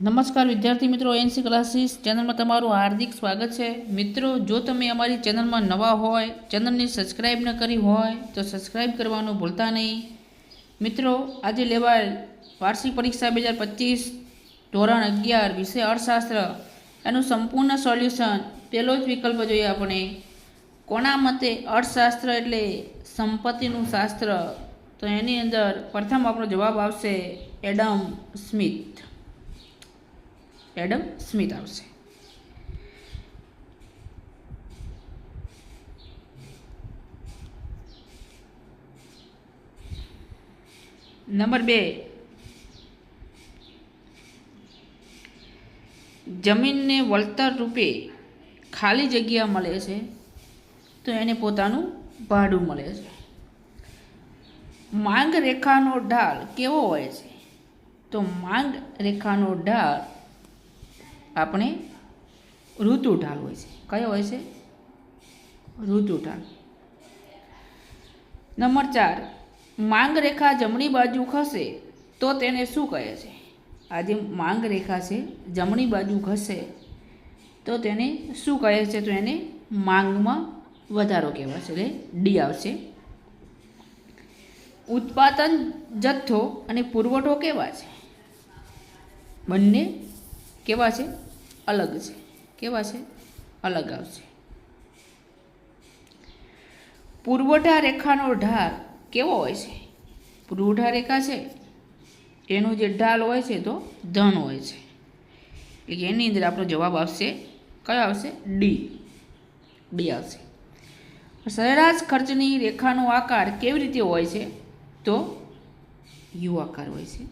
નમસ્કાર વિદ્યાર્થી મિત્રો એનસી ક્લાસીસ ચેનલમાં તમારું હાર્દિક સ્વાગત છે. મિત્રો, જો તમે અમારી ચેનલમાં નવા હોય, ચેનલને સબસ્ક્રાઈબ ન કરી હોય, તો સબસ્ક્રાઈબ કરવાનું ભૂલતા નહીં. મિત્રો, આજે લેવાયેલ વાર્ષિક પરીક્ષા બે હજાર પચીસ ધોરણ અગિયાર વિષય અર્થશાસ્ત્ર એનું સંપૂર્ણ સોલ્યુશન, પહેલો જ વિકલ્પ જોઈએ આપણે. કોના મતે અર્થશાસ્ત્ર એટલે સંપત્તિનું શાસ્ત્ર? તો એની અંદર પ્રથમ આપણો જવાબ આવશે એડમ સ્મિથ. એડમ સ્મિથ આવશે. નંબર બે. જમીનને વળતર રૂપે ખાલી જગ્યા મળે છે, તો એને પોતાનું ભાડું મળે છે. માંગ રેખાનો ઢાળ કેવો હોય છે? તો માંગ રેખાનો ઢાળ આપણે ઋતુ ઢાલ હોય છે. કયો હોય છે? ઋતુ ઢાલ. નંબર ચાર, માંગ રેખા જમણી બાજુ ખસે તો તેને શું કહે છે? આ જે માંગ રેખા છે, જમણી બાજુ ખસે તો તેને શું કહે છે? તો એને માંગમાં વધારો કહેવાશે એટલે ડી આવશે. ઉત્પાદન જથ્થો અને પુરવઠો કેવા છે? બંને કેવા છે? અલગ છે. કેવા છે? અલગ આવશે. પુરવઠા રેખાનો ઢાળ કેવો હોય છે? પુરવઠા રેખા છે. એનો જે ઢાલ હોય છે તો ધન હોય છે. એટલે એની અંદર આપણો જવાબ આવશે કયો આવશે? ડી ડી આવશે. સરેરાશ ખર્ચની રેખાનો આકાર કેવી રીતે હોય છે? તો યુ આકાર હોય છે.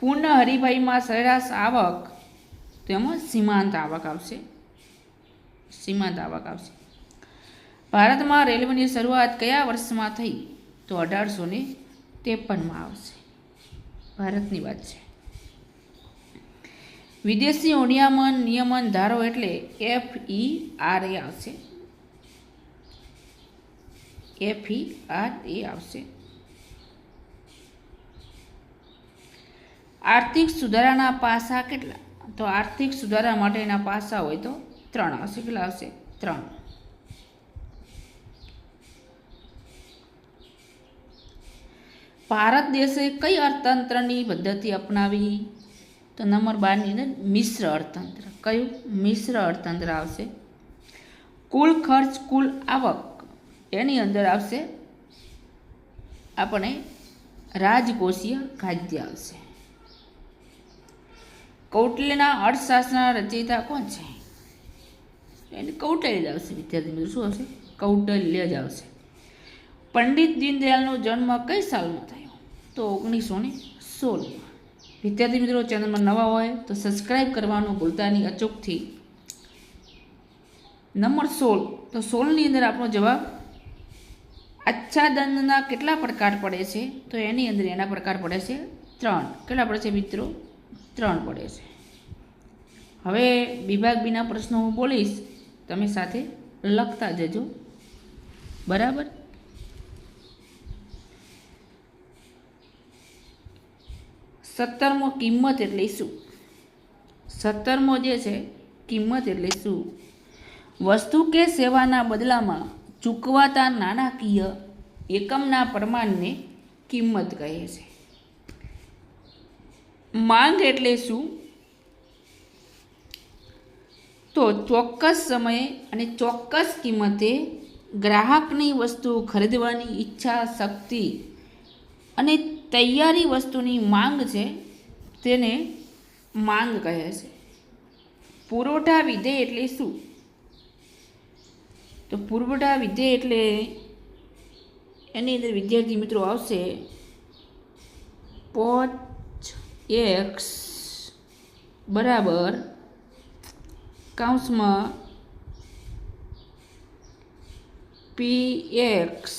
પૂર્ણ હરીફાઈમાં સરેરાશ આવક તો એમાં સીમાંત આવક આવશે. સીમાંત આવક આવશે. ભારતમાં રેલવેની શરૂઆત કયા વર્ષમાં થઈ? તો અઢારસો ને ત્રેપનમાં આવશે. ભારતની વાત છે. વિદેશી નિયામન નિયમન ધારો એટલે એફ ઈ આર એ આવશે. એફ ઈ આર એ આવશે. આર્થિક સુધારાના પાસા કેટલા? તો આર્થિક સુધારા માટેના પાસા હોય તો ત્રણ આવશે, કેટલા આવશે? ત્રણ. ભારત દેશે કઈ અર્થતંત્રની પદ્ધતિ અપનાવી? તો નંબર બારની અંદર મિશ્ર અર્થતંત્ર. કયું? મિશ્ર અર્થતંત્ર આવશે. કુલ ખર્ચ, કુલ આવક. એની અંદર આવશે, આપણે રાજકોષીય ખાદ્ય આવશે. કૌટિલ્યના અર્થશાસ્ત્રના રચયિતા કોણ છે? એને કૌટલ્ય જ આવશે, વિદ્યાર્થી મિત્રો. શું આવશે? કૌટલ્ય જ આવશે. પંડિત દીનદયાળનો જન્મ કઈ સાલમાં થયો? તો ઓગણીસો ને સોળમાં. વિદ્યાર્થી મિત્રો, ચેનલમાં નવા હોય તો સબસ્ક્રાઈબ કરવાનું ભૂલતા નહીં. અચૂકથી. નંબર સોળ. તો સોળની અંદર આપણો જવાબ આચ્છાદનના કેટલા પ્રકાર પડે છે? તો એની અંદર એના પ્રકાર પડે છે ત્રણ. કેટલા પડે છે મિત્રો? ત્રણ પડે છે. હવે વિભાગ બીના પ્રશ્નો હું બોલીશ, તમે સાથે લખતા જજો. બરાબર? સત્તરમો કિંમત એટલે શું? સત્તરમો જે છે, કિંમત એટલે શું? વસ્તુ કે સેવાના બદલામાં ચૂકવાતા નાણાકીય એકમના પ્રમાણને કિંમત કહે છે. માંગ એટલે શું? તો ચોક્કસ સમયે અને ચોક્કસ કિંમતે ગ્રાહકની વસ્તુ ખરીદવાની ઈચ્છા, શક્તિ અને તૈયારી વસ્તુની માંગ છે તેને માંગ કહે છે. પુરવઠા વિધેય એટલે શું? તો પુરવઠા વિધેય એટલે એની અંદર વિદ્યાર્થી મિત્રો આવશે. પોચ એક્સ બરાબર કાઉન્સમાં P X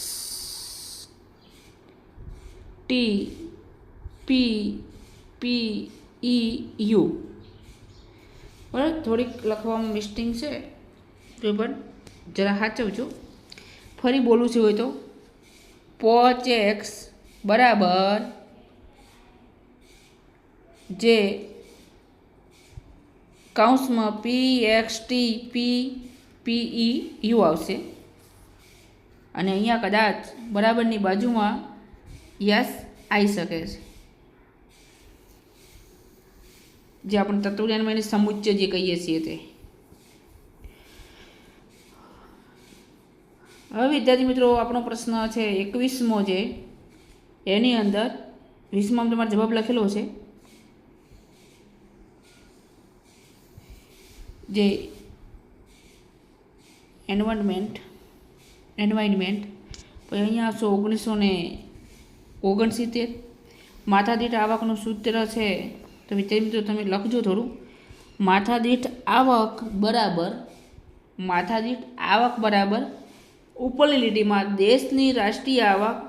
T P P E U બરાબર? થોડીક લખવામાં મિસ્ટિંગ છે. તો પણ જરા સાચવજો. ફરી બોલું છું હોય તો. પોચ એક્સ બરાબર જે કાઉન્સમાં P X T P P E U આવશે. અને અહીંયા કદાચ બરાબરની બાજુમાં યસ આવી શકે છે. જે આપણે તત્વજ્ઞાનમાં એને સમુચ્ચય જે કહીએ છીએ તે. હવે વિદ્યાર્થી મિત્રો, આપણો પ્રશ્ન છે એકવીસમો છે એની અંદર વીસમાં તમારે જવાબ લખેલો છે. જે એન્વાયરમેન્ટ એન્વાયરમેન્ટ પછી અહીંયા આવશો ઓગણીસો ને ઓગણસિત્તેર. માથાદીઠ આવકનું સૂત્ર છે, તો વિદ્યાર્થી મિત્રો તમે લખજો થોડું. માથાદીઠ આવક બરાબર, માથાદીઠ આવક બરાબર ઉપરની લીટીમાં દેશની રાષ્ટ્રીય આવક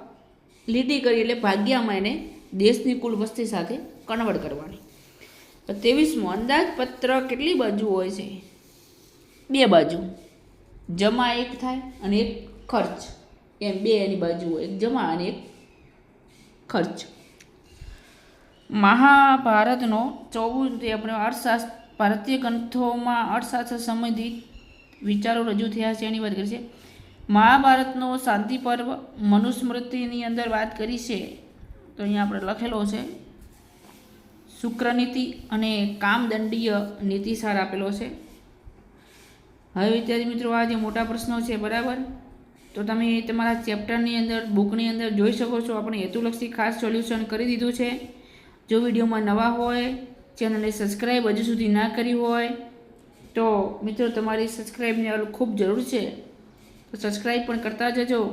લીટી કરી એટલે ભાગ્યામાં એને દેશની કુલ વસ્તી સાથે કન્વર્ટ કરવાની. ત્રેવીસમો અંદાજપત્ર કેટલી બાજુ હોય છે? બે બાજુ. જમા એક થાય અને એક ખર્ચ. એમ બે એની બાજુ હોય. એક જમા અને એક ખર્ચ. મહાભારતનો ચૌદ આપણે અર્થશાસ્ત્ર, ભારતીય ગ્રંથોમાં અર્થશાસ્ત્ર સંબંધિત વિચારો રજૂ થયા છે. એની વાત કરી છે. મહાભારતનો શાંતિ પર્વ મનુસ્મૃતિની અંદર વાત કરી છે. તો અહીંયા આપણે લખેલો છે. શુક્રનીતિ અને કામદંડીય નીતિસાર આપેલો છે. હવે વિદ્યાર્થી મિત્રો, આ જે મોટા પ્રશ્નો છે, બરાબર? તો તમે તમારા ચેપ્ટરની અંદર, બુકની અંદર જોઈ શકો છો, આપણે હેતુલક્ષી ખાસ સોલ્યુશન કરી દીધું છે. જો વિડીયોમાં નવા હોય, ચેનલને સબસ્ક્રાઈબ હજુ સુધી ના કરી હોય, તો મિત્રો, તમારી સબસ્ક્રાઈબની ખૂબ જરૂર છે. તો સબસ્ક્રાઈબ પણ કરતા જજો.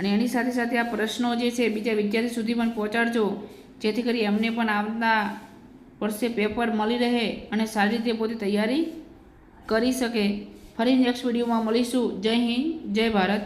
અને એની સાથે સાથે આ પ્રશ્નો જે છે, બીજા વિદ્યાર્થી સુધી પણ પહોંચાડજો. જેથી કરી એમને પણ આવતા વર્ષે પેપર મળી રહે અને સારી રીતે પોતે તૈયારી કરી શકે. ફરી નેક્સ્ટ વિડીયોમાં મળીશું. જય હિન્દ, જય ભારત.